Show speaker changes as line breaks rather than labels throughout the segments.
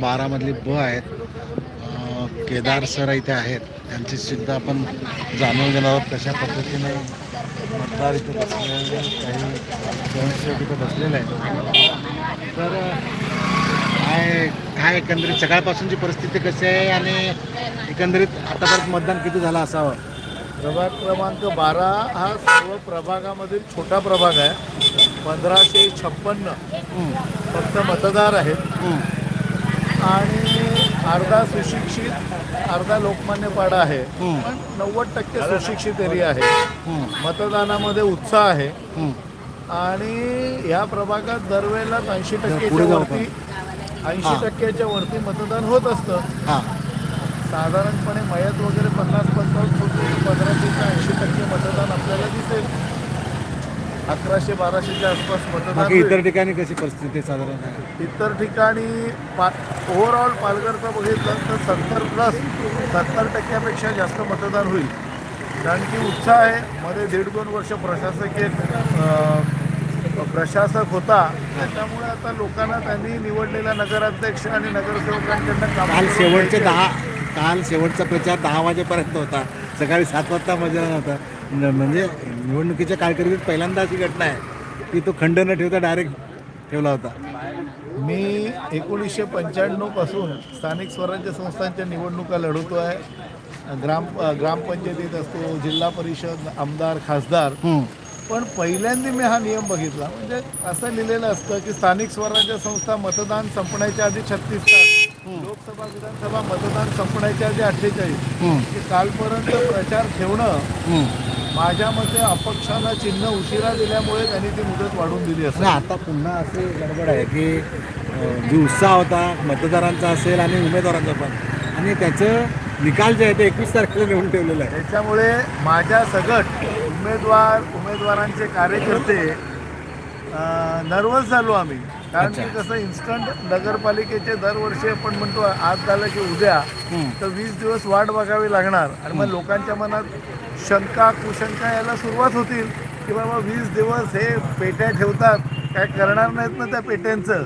बारामधली ब आहेत. केदार सर इथे आहेत. त्यांची सुद्धा आपण जाणून घेणार आहोत कशा पद्धतीने मतदार इथे बसलेले काही स्वयंसेवक इथे बसलेले आहेत. तर काय काय एकंदरीत सकाळपासूनची परिस्थिती कशी आहे आणि एकंदरीत आतापर्यंत मतदान किती झालं असावं?
प्रभाग क्रमांक बारा हा सर्व प्रभागामधील छोटा प्रभाग आहे. पंधराशे छप्पन्न फक्त मतदार आहेत. आणि अर्धा सुशिक्षित अर्धा लोकमान्य पाडा आहे. पण नव्वद टक्के सुशिक्षित एरिया आहे. मतदानामध्ये उत्साह आहे. आणि या प्रभागात दरवेळेला ऐंशी टक्क्याच्या वरती ऐंशी. टक्क्याच्या वरती मतदान होत असतं. साधारणपणे मयत वगैरे पन्नास पन्नास होते पंधराशे ते ऐंशी टक्के मतदान आपल्याला दिसेल. अकराशे बाराशेच्या आसपास मतदान
बाकी. इतर ठिकाणी कशी परिस्थिती आहे साधारण?
इतर ठिकाणी पा ओव्हरऑल पालघरचं बघितलं तर सत्तर प्लस सत्तर टक्क्यापेक्षा जास्त मतदान होईल. कारण की उत्साह आहे. मध्ये दीड दोन वर्ष प्रशासकीय अं, प्रशासक होता. त्याच्यामुळे आता लोकांना त्यांनी निवडलेला नगराध्यक्ष आणि नगरसेवकांकडनं
काल शेवटचे. दहा काल शेवटचा प्रचार दहा वाजेपर्यंत होता. सकाळी सात वाजता मतदान होता. म्हणजे निवडणुकीच्या कारकिर्दीत पहिल्यांदा अशी घटना आहे की तो खंड न ठेवता डायरेक्ट ठेवला होता.
मी एकोणीसशे पंच्याण्णवपासून स्थानिक स्वराज्य संस्थांच्या निवडणुका लढवतो आहे. ग्राम ग्रामपंचायतीत असतो जिल्हा परिषद आमदार खासदार. पण पहिल्यांदा मी हा नियम बघितला. म्हणजे असं लिहिलेलं असतं की स्थानिक स्वराज्य संस्था मतदान संपण्याच्या आधी छत्तीस तास लोकसभा विधानसभा मतदान संपण्याच्या आधी अठ्ठेचाळीस की कालपर्यंत प्रचार ठेवणं. माझ्या मते अपक्षांना चिन्ह उशिरा दिल्यामुळे त्यांनी ती मुदत वाढवून दिली असं
आता पुन्हा असे गडबड आहे की जो उत्साह होता मतदारांचा असेल आणि उमेदवारांचा पण. आणि त्याचं निकाल जे आहे ते एकवीस तारखेला निवडून ठेवलेलं आहे.
त्याच्यामुळे माझ्या सगट उमेदवार उमेदवारांचे कार्यकर्ते नर्वस झालो आम्ही. कारण की. कसं इन्स्टंट नगरपालिकेचे दरवर्षी आपण म्हणतो आज झालं की उद्या. तर वीस दिवस वाट बघावी लागणार आणि मग लोकांच्या मनात शंका कुशंका यायला सुरुवात होतील की बाबा वीस दिवस हे पेट्या ठेवतात काय करणार नाहीत ना त्या पेट्यांचं.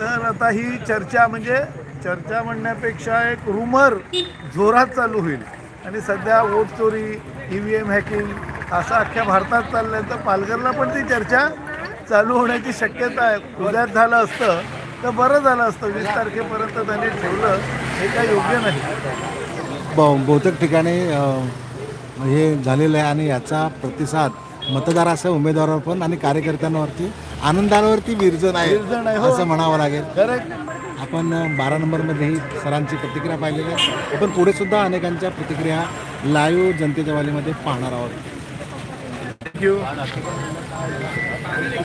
तर आता ही चर्चा म्हणजे चर्चा म्हणण्यापेक्षा एक रुमर जोरात चालू होईल आणि सध्या वोट चोरी ई व्ही एम हॅकिंग असं अख्ख्या भारतात चाललंय तर पालघरला पण ती चर्चा चालू होण्याची शक्यता आहे उद्यात झालं असतं तर बरं झालं असतं. वीस तारखेपर्यंत त्यांनी ठेवलं हे काही योग्य नाही.
ब- बहुतेक ठिकाणी अं, हे झालेलं आहे आणि याचा प्रतिसाद मतदारासह उमेदवारावर पण आणि कार्यकर्त्यांवरती आनंदावरती विरजन आहे
विरजण आहे, हो.
असं म्हणावं लागेल.
करेक्ट.
आपण बारा नंबरमध्ये ही सरांची प्रतिक्रिया पाहिलेली आहे. आपण पुढे सुद्धा अनेकांच्या प्रतिक्रिया लाईव्ह जनतेच्या वालीमध्ये पाहणार आहोत.
थँक्यू